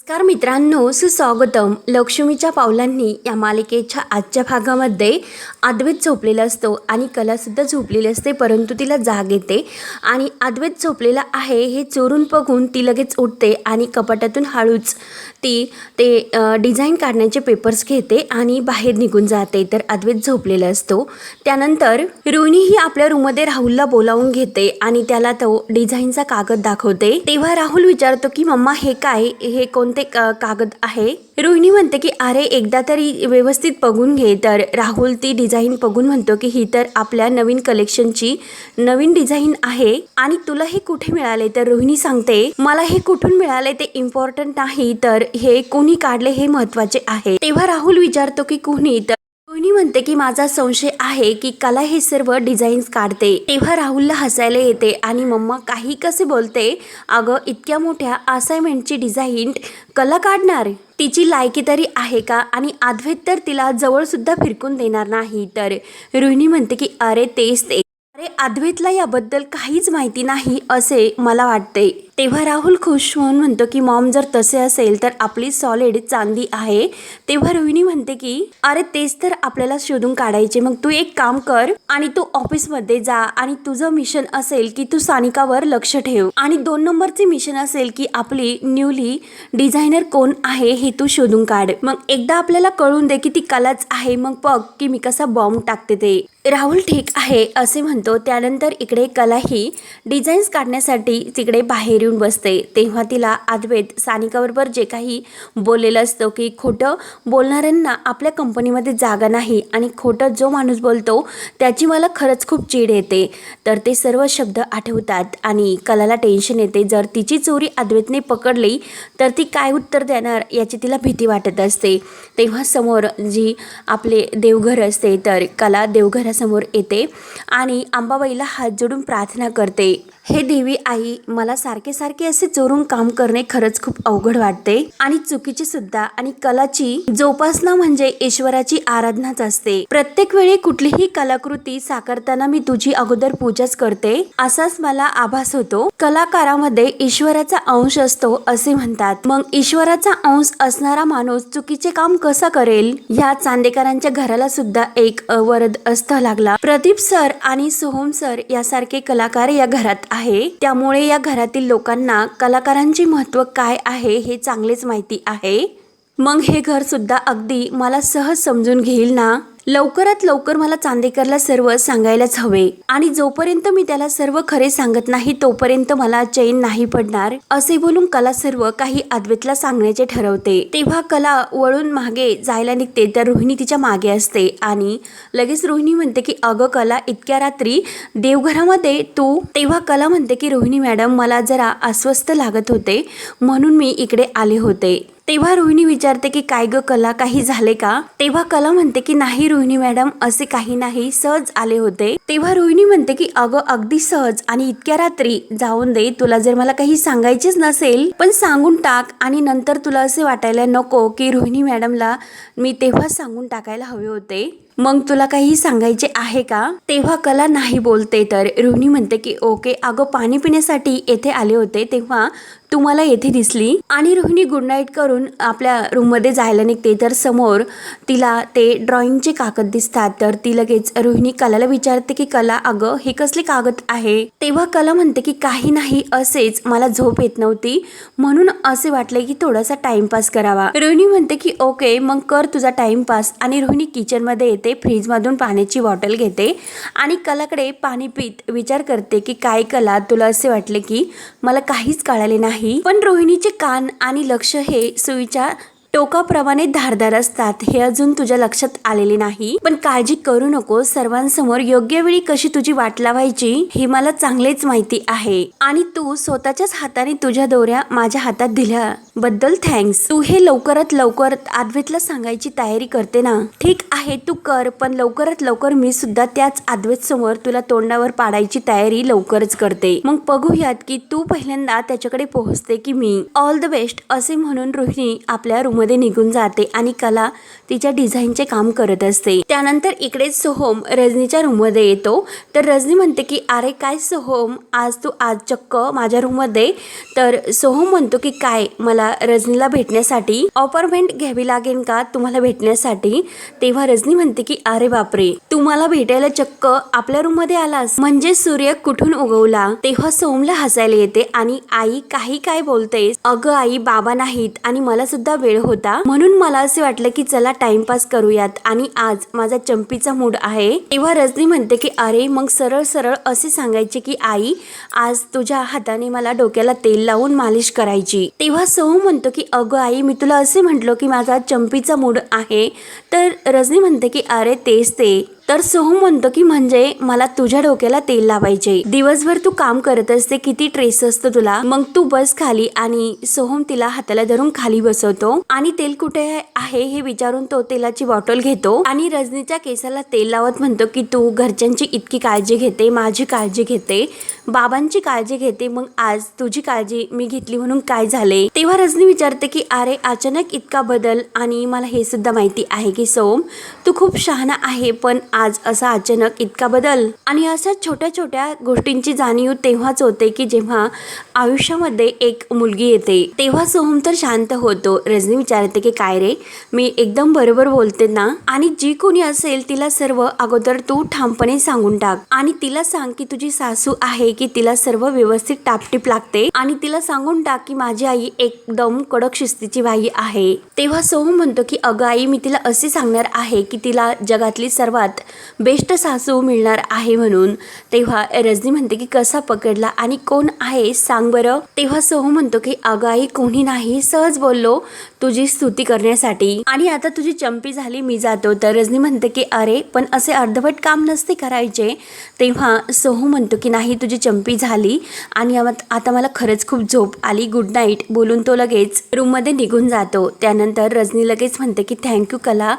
नमस्कार मित्रांनो सुस्वागतम. लक्ष्मीच्या पावलांनी या मालिकेच्या आजच्या भागामध्ये अद्वैत झोपलेला असतो आणि कलासुद्धा झोपलेली असते परंतु तिला जाग येते. आणि अद्वैत झोपलेला आहे हे चोरून बघून ती लगेच उठते आणि कपाटातून हळूच ती ते डिझाईन काढण्याचे पेपर्स घेते आणि बाहेर निघून जाते. तर अद्वैत झोपलेला असतो. त्यानंतर रोहिणी ही आपल्या रूममध्ये राहुलला बोलावून घेते आणि त्याला तो डिझाईनचा कागद दाखवते. तेव्हा राहुल विचारतो की मम्मा हे काय? हे कोणते क- कागद आहे? रोहिणी म्हणते की अरे एकदा तरी व्यवस्थित बघून घे. तर राहुल ती डिझाईन बघून म्हणतो की ही तर आपल्या नवीन कलेक्शनची नवीन डिझाईन आहे आणि तुला हे कुठे मिळाले? तर रोहिणी सांगते मला हे कुठून मिळाले ते इम्पॉर्टंट नाही तर हे कोणी काढले हे महत्त्वाचे आहे. तेव्हा राहुल विचारतो की कोणी? तर रोहिणी म्हणते की माझा संशय आहे की कला हे सर्व डिझाईन्स काढते. तेव्हा राहुलला हसायला येते आणि मम्मा काही कसे बोलते? अगं इतक्या मोठ्या असाइनमेंटची डिझाईन कला काढणार? तिची लायकी तरी आहे का? आणि अद्वैत तर तिला जवळसुद्धा फिरकून देणार नाही. तर रोहिणी म्हणते की अरे तेच ते. अरे अद्वैतला याबद्दल काहीच माहिती नाही असे मला वाटते. तेव्हा राहुल खुश होऊन म्हणतो की मॉम जर तसे असेल तर आपली सॉलिड चांदी आहे. तेव्हा रोहिणी म्हणते की अरे तेच तर आपल्याला शोधून काढायचे. मग तू एक काम कर आणि तू ऑफिसमध्ये जा आणि तुझं मिशन असेल की तू सानिकावर लक्ष ठेव. आणि दोन नंबरचे मिशन असेल की आपली न्यूली डिझायनर कोण आहे हे तू शोधून काढ. मग एकदा आपल्याला कळून दे की ती कलाच आहे. मग बघ की मी कसा बॉम्ब टाकते ते. राहुल ठीक आहे असे म्हणतो. त्यानंतर इकडे कला ही डिझाईन्स काढण्यासाठी तिकडे बाहेर येऊन बसते. तेव्हा तिला अद्वैत सानिकाबरोबर जे काही बोललेलं असतं की खोटं बोलणाऱ्यांना आपल्या कंपनीमध्ये जागा नाही आणि खोटं जो माणूस बोलतो त्याची मला खरंच खूप चीड येते. तर ते सर्व शब्द आठवतात आणि कलाला टेन्शन येते. जर तिची चोरी अद्वैतने पकडली तर ती काय उत्तर देणार याची तिला भीती वाटत असते. तेव्हा समोर जी आपले देवघर असते तर कला देवघर देवघरासमोर येते आणि अंबाबाईला हात जोडून प्रार्थना करते. हे देवी आई मला सारखे सारखे असे चोरून काम करणे खरंच खूप अवघड वाटते. आणि चुकीचे सुद्धा आणि कलाची जोपासना म्हणजे ईश्वराची आराधनाच असते. प्रत्येक वेळी कुठलीही कलाकृती साकारताना मी तुझी अगोदर पूजाच करते. असाच मला आभास होतो. कलाकारामध्ये ईश्वराचा अंश असतो असे म्हणतात. मग ईश्वराचा अंश असणारा माणूस चुकीचे काम कसा करेल? ह्या चांदेकरांच्या घराला सुद्धा एक वरद अस्थ लागला. प्रदीप सर आणि सोहम सर यासारखे कलाकार या घरात आहे. त्यामुळे या घरातील लोकांना कलाकारांचे महत्त्व काय आहे हे चांगलेच माहिती आहे. मग हे घर सुद्धा अगदी मला सहज समजून घेईल ना? लवकरात लवकर मला चांदेकरला सर्व सांगायलाच हवे. आणि जोपर्यंत मी त्याला सर्व खरे सांगत नाही तोपर्यंत मला चैन नाही पडणार असे बोलून कला सर्व काही अद्वैतला सांगण्याचे ठरवते. तेव्हा कला वळून मागे जायला निघते तर रोहिणी तिच्यामागे असते. आणि लगेच रोहिणी म्हणते की अगं कला इतक्या रात्री देवघरामध्ये तू तेव्हा कला म्हणते की रोहिणी मॅडम मला जरा अस्वस्थ लागत होते म्हणून मी इकडे आले होते. तेव्हा रोहिणी विचारते की काय ग कला काही झाले का? तेव्हा कला म्हणते की नाही रोहिणी मॅडम असे काही नाही सहज आले होते. तेव्हा रोहिणी म्हणते की अगं अगदी सहज आणि इतक्या रात्री जाऊन दे तुला जर मला काही सांगायचेच नसेल पण सांगून टाक आणि नंतर तुला असे वाटायला नको की रोहिणी मॅडमला मी तेव्हा सांगून टाकायला हवे होते. मग तुला काही सांगायचे आहे का? तेव्हा कला नाही बोलते तर. रोहिणी म्हणते की ओके अगं पाणी पिण्यासाठी येथे आले होते तेव्हा तू मला येथे दिसली. आणि रोहिणी गुड नाईट करून आपल्या रूममध्ये जायला निघते. तर समोर तिला ते ड्रॉइंगचे कागद दिसतात. तर ती लगेच रोहिणी कलाला विचारते की कला अगं हे कसले कागद आहे? तेव्हा कला म्हणते की काही नाही असेच. मला झोप येत नव्हती. म्हणून असे वाटले की थोडासा टाइमपास करावा. रोहिणी म्हणते की ओके मग कर तुझा टाइमपास आणि रोहिणी किचनमध्ये येते फ्रीजमधून पाण्याची बॉटल घेते. आणि कलाकडे पाणी पित विचार करते की काय कला तुला असे वाटले की मला काहीच कळाले नाही. पण रोहिणीचे कान आणि लक्ष हे सुईच्या टोकाप्रमाणे धारदार असतात. हे अजून तुझ्या लक्षात आलेले नाही. पण काळजी करू नको. सर्वांसमोर योग्य वेळी कशी तुझी वाट लावायची हे मला चांगलेच माहिती आहे. आणि तू स्वतःच्याच हाताने तुझ्या दोऱ्या माझ्या हातात दिल्या बद्दल थँक्स तू हे लवकरात लवकर आदवेतला सांगायची तयारी करते ना? ठीक आहे तू कर. पण लवकरात लवकर मी सुद्धा त्याच आदवेत समोर तुला तोंडावर पाडायची तयारी लवकरच करते. मग बघूयात की तू पहिल्यांदा त्याच्याकडे पोहोचते की मी. ऑल द बेस्ट असे म्हणून रोहिणी आपल्या रूम मध्ये निघून जाते आणि कला तिच्या डिझाईनचे काम करत असते. त्यानंतर इकडेच सोहम रजनीच्या रूममध्ये येतो. तर रजनी म्हणते की अरे काय सोहम आज तू आज चक्क माझ्या रूममध्ये तर सोहम म्हणतो की काय मला रजनीला भेटण्यासाठी अपॉइंटमेंट घ्यावी लागेल का? तुम्हाला भेटण्यासाठी. तेव्हा रजनी म्हणते की अरे बापरे तुम्हाला भेटायला चक्क आपल्या रूममध्ये आलास. म्हणजे सूर्य कुठून उगवला? तेव्हा सोहमला हसायला येते आणि आई काही काय बोलते अगं आई बाबा नाहीत आणि मला सुद्धा वेळ होता. म्हणून मला असे वाटलं की चला टाइमपास करूयात. आणि आज माझा चंपीचा मूड आहे. तेव्हा रजनी म्हणते की अरे मग सरळ सरळ असे सांगायचे की आई आज तुझ्या हाताने मला डोक्याला तेल लावून मालिश करायची. तेव्हा सहू म्हणतो की अगं आई मी तुला असे म्हटलो की माझा चंपीचा मूड आहे. तर रजनी म्हणते की अरे तेच ते. तर सोहम म्हणतो की म्हणजे मला तुझ्या डोक्याला तेल लावायचे दिवसभर तू काम करत असते किती ट्रेस असतो तुला. मग तू बस खाली आणि सोहम तिला हाताला धरून खाली बसवतो. आणि तेल कुठे आहे हे विचारून तो तेलाची बॉटल घेतो. आणि रजनीच्या केसाला तेल लावत म्हणतो की तू घरच्यांची इतकी काळजी घेते माझी काळजी घेते. बाबांची काळजी घेते मग आज तुझी काळजी मी घेतली म्हणून काय झाले? तेव्हा रजनी विचारते की अरे अचानक इतका बदल आणि मला हे सुद्धा माहिती आहे की सोम तू खूप शहाणा आहे पण आज असा अचानक इतका बदल. आणि अशा छोट्या छोट्या गोष्टींची जाणीव तेव्हाच होते की जेव्हा आयुष्यामध्ये एक मुलगी येते. तेव्हा सोहम तर शांत होतो. रजनी विचारते की काय रे? मी एकदम बरोबर बोलते ना? आणि जी कोणी असेल तिला सर्व अगोदर तू ठामपणे सांगून टाक. आणि तिला सांग की तुझी सासू आहे की तिला सर्व व्यवस्थित टापटीप लागते आणि तिला सांगून टाक की माझी आई एकदम कडक शिस्तीची बाई आहे. तेव्हा सोहम म्हणतो की अगं आई मी तिला असे सांगणार आहे की तिला जगातली सर्वात बेस्ट सासू मिळणार आहे म्हणून. तेव्हा रजनी म्हणते की कसा पकडला आणि कोण आहे? सांग बरं. तेव्हा सोहम म्हणतो की अगं आई कोणी नाही. सहज बोललो तुझी स्तुती करण्यासाठी. आणि आता तुझी चंपी झाली मी जातो. तर रजनी म्हणते की अरे पण असे अर्धवट काम नसते करायचे. तेव्हा सोहू म्हणतो की नाही तुझी चंपी झाली आणि आता मला खरंच खूप झोप आली. गुड नाईट बोलून तो लगेच रूममध्ये निघून जातो. त्यानंतर रजनी लगेच म्हणते की थँक्यू कला.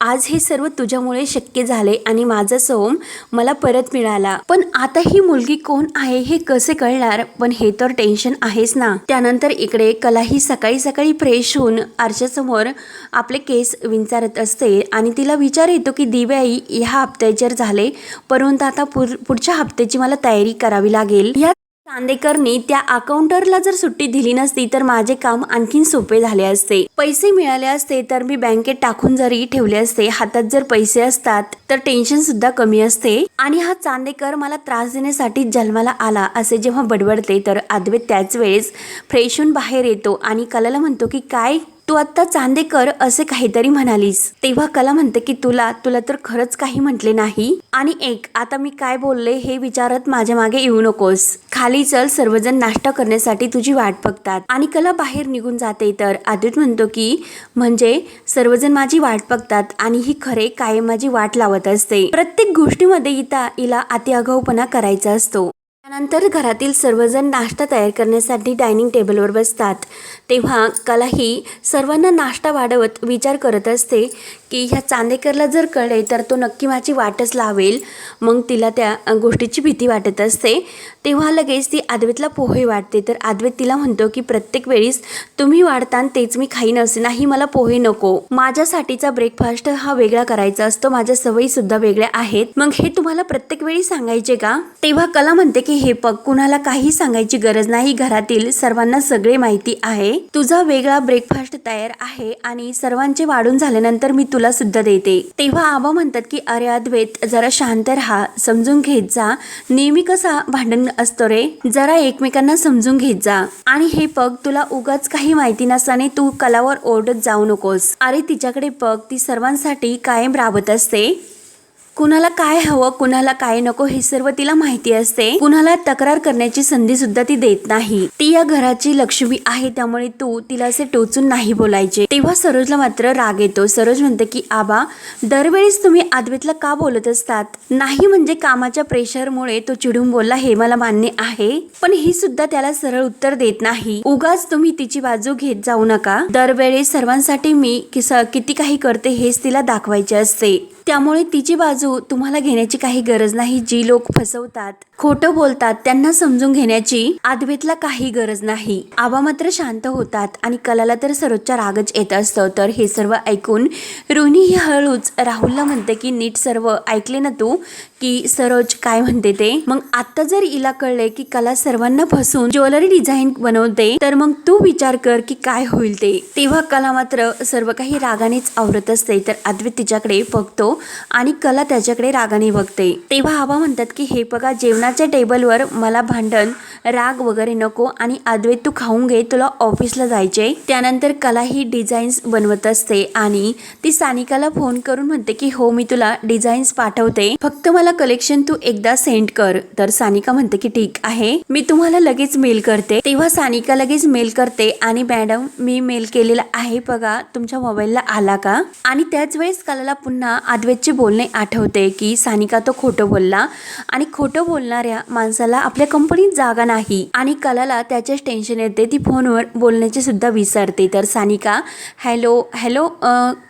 आज हे सर्व तुझ्यामुळे शक्य झाले आणि माझा सोम मला परत मिळाला. पण आता ही मुलगी कोण आहे हे कसे कळणार? पण हे तर टेन्शन आहेच ना. त्यानंतर इकडे कला ही सकाळी सकाळी फ्रेश होऊन आरशासमोर आपले केस विंचारत असते आणि तिला विचार येतो की दिव्याई ह्या हप्त्याचे झाले. परंतु आता पुर पुढच्या हप्त्याची मला तयारी करावी लागेल. या चांदेकरनी त्या अकाउंटरला जर सुट्टी दिली नसती तर माझे काम आणखीन सोपे झाले असते. पैसे मिळाले असते तर मी बँकेत टाकून जरी ठेवले असते हातात जर पैसे असतात तर टेन्शन सुद्धा कमी असते. आणि हा चांदेकर मला त्रास देण्यासाठी जन्माला आला असे जेव्हा बडबडते तर अद्वैत त्याच वेळेस फ्रेश होऊन बाहेर येतो आणि कलाला म्हणतो की काय तू आत्ता चांदेकर असे काहीतरी म्हणालीस. तेव्हा कला म्हणते की तुला तुला तर खरंच काही म्हटले नाही. आणि एक आता मी काय बोलले हे विचारत माझ्या मागे येऊ नकोस. खाली चल सर्वजण नाश्ता करण्यासाठी तुझी वाट बघतात. आणि कला बाहेर निघून जाते. तर आदित म्हणतो की म्हणजे सर्वजण माझी वाट बघतात आणि ही खरे कायम माझी वाट लावत असते. प्रत्येक गोष्टीमध्ये इता हिला अतिआगाऊपणा करायचा असतो. त्यानंतर घरातील सर्वजण नाश्ता तयार करण्यासाठी डायनिंग टेबलवर बसतात. तेव्हा कलाही सर्वांना नाश्ता वाढवत विचार करत असते की ह्या चांदेकरला जर कळले तर तो नक्की माझी वाटच लावेल. मग तिला त्या गोष्टीची भीती वाटत असते. तेव्हा लगेच ती आदवेतला पोहे वाटते तर आदवेत तिला म्हणतो की प्रत्येक वेळीस तुम्ही वाढता आणि तेच मी खाईन असे. नाही मला पोहे नको. माझ्यासाठीचा ब्रेकफास्ट हा वेगळा करायचा असतो. माझ्या सवयी सुद्धा वेगळ्या आहेत. मग हे तुम्हाला प्रत्येक वेळी सांगायचे का? तेव्हा कला म्हणते की हे पग कुणाला काही सांगायची गरज नाही. घरातील सर्वांना सगळे माहिती आहे. तुझा वेगळा ब्रेकफास्ट तयार आहे आणि सर्वांचे वाढून झाल्यानंतर मी तुला सुद्धा देते. तेव्हा आबा म्हणतात की अरे अद्वैत जरा शांत राहा. समजून घेत जा. नेहमी कसा भांडण असतो रे? जरा एकमेकांना समजून घेत जा. आणि हे पग तुला उगाच काही माहिती नसताना तू कलावर ओरडत जाऊ नकोस. अरे तिच्याकडे पग ती सर्वांसाठी कायम राबत असते. कुणाला काय हवं कुणाला काय नको हे सर्व तिला माहिती असते. कुणाला तक्रार करण्याची संधी सुद्धा ती देत नाही. ती या घराची लक्ष्मी आहे त्यामुळे तू तिला असे टोचून नाही बोलायचे. तेव्हा सरोजला मात्र राग येतो. सरोज म्हणते की आबा दरवेळेस तुम्ही आदवेतला का बोलत असतात? नाही म्हणजे कामाच्या प्रेशरमुळे तो चिडून बोलला हे मला मान्य आहे. पण ही सुद्धा त्याला सरळ उत्तर देत नाही. उगाच तुम्ही तिची बाजू घेत जाऊ नका. दरवेळेस सर्वांसाठी मी किस- किती काही करते हेच तिला दाखवायचे असते. त्यामुळे तिची बाजू तुम्हाला घेण्याची काही गरज नाही. जी लोक फसवतात खोटं बोलतात त्यांना समजून घेण्याची आदवेतला काही गरज नाही. आबा मात्र शांत होतात आणि कलाला तर सरोजच्या रागच येत असतं. तर हे सर्व ऐकून रोहिणी ही हळूच राहुलला म्हणते की नीट सर्व ऐकले ना तू? की सरोज काय म्हणते ते? मग आता जर हिला कळले की कला सर्वांना फसून ज्वेलरी डिझाईन बनवते तर मग तू विचार कर की काय होईल ते. तेव्हा कला मात्र सर्व काही रागानेच आवरत असते तर अद्वैत तिच्याकडे बघतो आणि कला त्याच्याकडे रागाने बघते. तेव्हा हवा म्हणतात की हे बघा जेवणाच्या टेबलवर मला भांडण राग वगैरे नको आणि अद्वैत तू खाऊन घे तुला ऑफिसला जायचे त्यानंतर कला ही डिझाईन्स बनवत असते आणि ती सानिकाला फोन करून म्हणते की हो मी तुला डिझाईन्स पाठवते. फक्त मला कलेक्शन तू एकदा सेंड कर. तर सानिका म्हणते की ठीक आहे. मी तुम्हाला लगेच मेल करते. तेव्हा सानिका लगेच मेल करते आणि मॅडम मी मेल केलेला आहे बघा तुमच्या मोबाईलला आला का? आणि त्याच वेळेस कलाला पुन्हा आदवेदचे बोलणे आठवते की सानिका तो खोटं बोलला. आणि खोटं बोलणाऱ्या माणसाला आपल्या कंपनीत जागा नाही. आणि कलाला त्याच्याच टेन्शन येते ती फोनवर बोलण्याचे सुद्धा विसरते. तर Sanika hello hello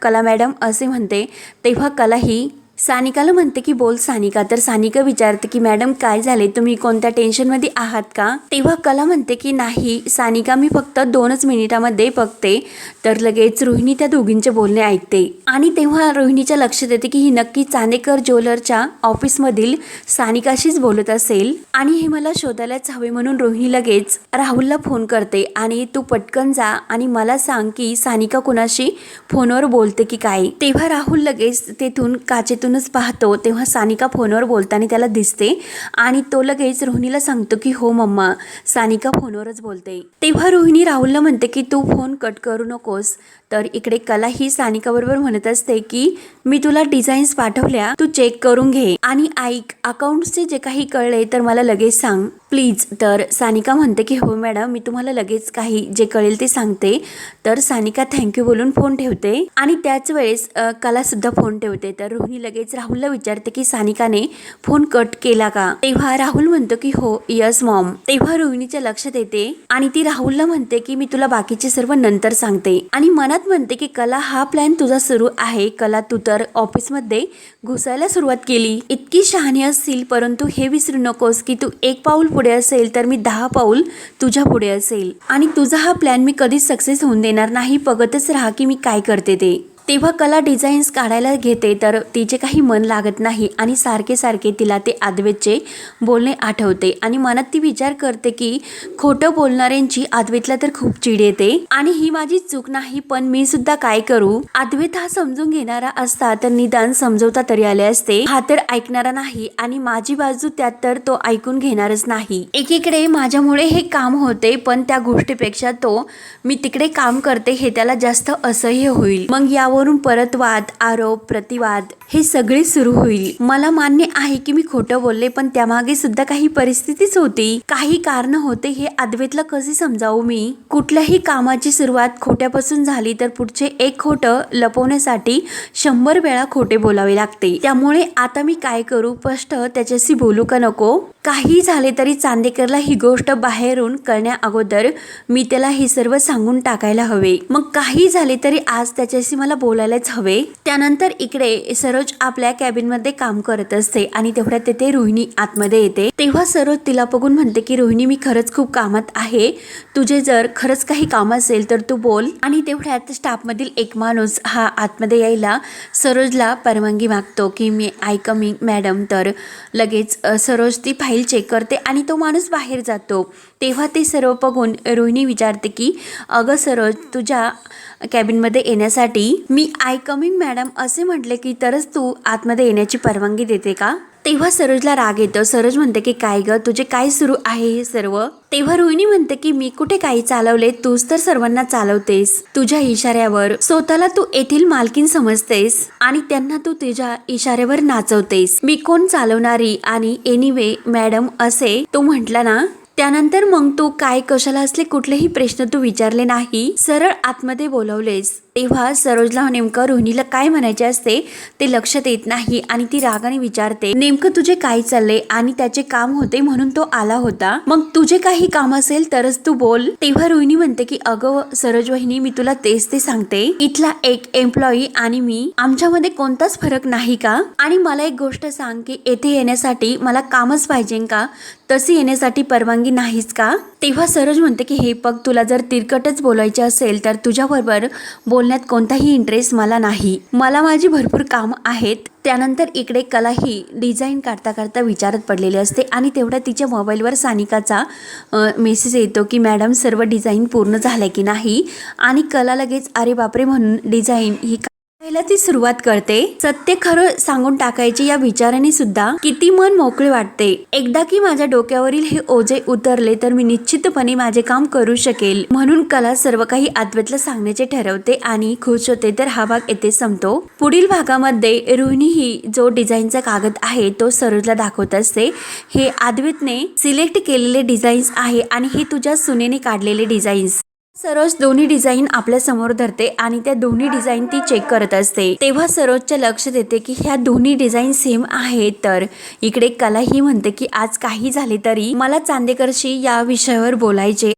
Kala madam असे म्हणते. तेव्हा कला ही सानिकाला म्हणते की बोल सानिका. तर सानिका विचारते की मॅडम काय झाले तुम्ही कोणत्या टेन्शनमध्ये आहात का? तेव्हा कला म्हणते की नाही सानिका मी फक्त दोनच मिनिटामध्ये बघते. तर लगेच रोहिणी त्या दोघींचे बोलणे ऐकते. आणि तेव्हा रोहिणीच्या लक्षात येते की ही नक्की चांदेकर ज्वेलरच्या ऑफिसमधील सानिकाशीच बोलत असेल. आणि हे मला शोधायलाच हवे म्हणून रोहिणी लगेच राहुलला फोन करते आणि तू पटकन जा आणि मला सांग की सानिका कुणाशी फोनवर बोलते की काय? तेव्हा राहुल लगेच तेथून काचेतून बाजूनच पाहतो तेव्हा सानिका फोनवर बोलताना त्याला दिसते आणि तो लगेच रोहिणीला सांगतो की हो मम्मा सानिका फोनवरच बोलते. तेव्हा रोहिणी राहुलला म्हणते की तू फोन कट करू नकोस. तर इकडे कला ही सानिका बरोबर म्हणत असते की मी तुला डिझाईन्स पाठवल्या तू चेक करून घे आणि ऐक अकाउंटचे जे काही कळले तर मला लगेच सांग. प्लीज तर सानिका म्हणते की हो मॅडम मी तुम्हाला लगेच काही जे कळेल ते सांगते. तर सानिका थँक्यू बोलून फोन ठेवते आणि त्याच वेळेस कलासुद्धा कला सुद्धा फोन ठेवते. तर रोहिणी लगेच राहुलला विचारते की सानिकाने फोन कट केला का? तेव्हा राहुल म्हणतो की हो यस मॉम तेव्हा रोहिणीच्या लक्षात येते आणि ती राहुलला म्हणते की मी तुला बाकीचे सर्व नंतर सांगते. आणि मनात म्हणते की कला हा प्लॅन तुझा सुरू आहे. कला तू तर ऑफिसमध्ये घुसायला सुरुवात केली. इतकी शहाणी असतील परंतु हे विसरू नकोस की तू एक पाऊल पुढे असेल तर मी दहा पाऊल तुझ्या पुढे असेल. आणि तुझा हा प्लॅन मी कधीच सक्सेस होऊन देणार नाही. बघतच राहा की मी काय करते ते. तेव्हा कला डिझाईन्स काढायला घेते तर तिचे काही मन लागत नाही आणि सारखे सारखे तिला ते आद्वेतचे बोलणे आठवते. आणि मनात ती विचार करते की खोटं बोलणाऱ्यांची आद्वेतला तर खूप चिड येते. आणि ही माझी चूक नाही पण मी सुद्धा काय करू? आद्वेत हा समजून घेणारा असता तर निदान समजवता तरी आले असते. हा तर ऐकणारा नाही आणि माझी बाजू त्यात तर तो ऐकून घेणारच नाही. एकीकडे माझ्यामुळे हे काम होते पण त्या गोष्टीपेक्षा तो मी तिकडे काम करते हे त्याला जास्त असह्य होईल. मग या परत वाद आरोप प्रतिवाद हे सगळे सुरू होईल. मला मान्य आहे की मी खोटं बोलले पण त्यामागे सुद्धा काही परिस्थितीच होती. काही कारण होते हे अद्वैतला कसे समजावू मी? कुठल्याही कामाची सुरुवात खोट्यापासून झाली तर पुढचे एक खोटं लपवण्यासाठी शंभर वेळा खोटे बोलावे लागते. त्यामुळे आता मी काय करू? स्पष्ट त्याच्याशी बोलू का नको? काही झाले तरी चांदेकरला ही गोष्ट बाहेरून कळण्या अगोदर मी त्याला हे सर्व सांगून टाकायला हवे. मग काही झाले तरी आज त्याच्याशी मला बोलायलाच हवे. त्यानंतर इकडे सरोज आपल्या कॅबिनमध्ये काम करत असते आणि तेवढ्यात तेथे रोहिणी आतमध्ये येते. तेव्हा सरोज तिला बघून म्हणते की रोहिणी मी खरंच खूप कामात आहे. तुझे जर खरंच काही काम असेल तर तू बोल. आणि तेवढ्यात स्टाफमधील एक माणूस हा आतमध्ये यायला सरोजला परवानगी मागतो की मी आय कमिंग मॅडम तर लगेच सरोज ती फाईल चेक करते आणि तो माणूस बाहेर जातो. तेव्हा ते सर्व बघून रोहिणी विचारते की अगं सरोज तुझ्या कॅबिनमध्ये येण्यासाठी मी आय कमिंग मॅडम असे म्हटले की तरच तू आतमध्ये येण्याची परवानगी देते का? तेव्हा सरोजला राग येतो. सरोज म्हणते की काय ग तुझे काय सुरू आहे हे सर्व? तेव्हा रोहिणी म्हणते की मी कुठे काही चालवले? तूच तर सर्वांना चालवतेस. तुझ्या इशाऱ्यावर स्वतःला तू येथील मालकीन समजतेस आणि त्यांना तू तुझ्या इशाऱ्यावर नाचवतेस. मी कोण चालवणारी आणि एनिवे मॅडम असे तो म्हटला ना त्यानंतर मग तू काय कशाला असले कुठलेही प्रश्न तू विचारले नाही सरळ आतमध्ये बोलवलेस. तेव्हा सरोजला नेमकं रोहिणीला काय म्हणायचे असते ते लक्षात येत नाही आणि ती रागाने विचारते नेमकं तुझे काय चाललंय आणि त्याचे काम होते म्हणून तो आला होता? मग तुझे काही काम असेल तरच तू बोल. तेव्हा रोहिणी म्हणते की अगं सरोज वहिनी मी तुला तेच ते सांगते. इथला एक एम्प्लॉई आणि मी आमच्यामध्ये कोणताच फरक नाही का? आणि मला एक गोष्ट सांग की येथे येण्यासाठी मला कामच पाहिजे का? तसे येण्यासाठी परवानगी नाहीच का? तेव्हा सरोज म्हणते की हे पग तुला जर तिरकटच बोलायचे असेल तर तुझ्याबरोबर बोलण्यात कोणताही इंटरेस्ट मला नाही. मला माझी भरपूर काम आहेत. त्यानंतर इकडे कला ही डिझाईन काढता काढता विचारत पडलेली असते आणि तेवढ्या तिच्या मोबाईलवर सानिकाचा मेसेज येतो की मॅडम सर्व डिझाईन पूर्ण झालं की नाही? आणि कला लगेच अरे बापरे! म्हणून डिझाईन ही पहिला ती सुरुवात करते. सत्य खरं सांगून टाकायचे या विचाराने सुद्धा किती मन मोकळे वाटते. एकदा की माझ्या डोक्यावरील हे ओझे उतरले तर मी निश्चितपणे माझे काम करू शकेल म्हणून कला सर्व काही अद्वैतला सांगण्याचे ठरवते आणि खुश होते तर हा भाग येथे संपतो. पुढील भागामध्ये रोहिणी ही जो डिझाईनचा कागद आहे तो सरोजला दाखवत असते. हे अद्वैतने सिलेक्ट केलेले डिझाईन्स आहे आणि हे तुझ्या सुनेने काढलेले डिझाईन्स. सरोज दोन्ही डिझाईन आपल्यासमोर धरते आणि त्या दोन्ही डिझाईन ती चेक करत असते. तेव्हा सरोजच्या लक्ष देते की ह्या दोन्ही डिझाईन सेम आहेत. तर इकडे कला ही म्हणते की आज काही झाले तरी मला चांदेकरशी या विषयावर बोलायचे.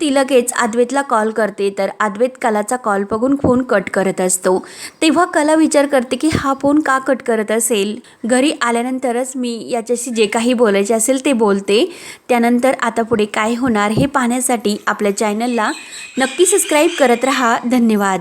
ती लगेच आद्वेतला कॉल करते तर अद्वैत कलाचा कॉल बघून फोन कट करत असतो. तेव्हा कला विचार करते की हा फोन का कट करत असेल? घरी आल्यानंतरच मी याच्याशी जे काही बोलायचे असेल ते बोलते. त्यानंतर आता पुढे काय होणार हे पाहण्यासाठी आपल्या चॅनलला नक्की सबस्क्राईब करत राहा. धन्यवाद.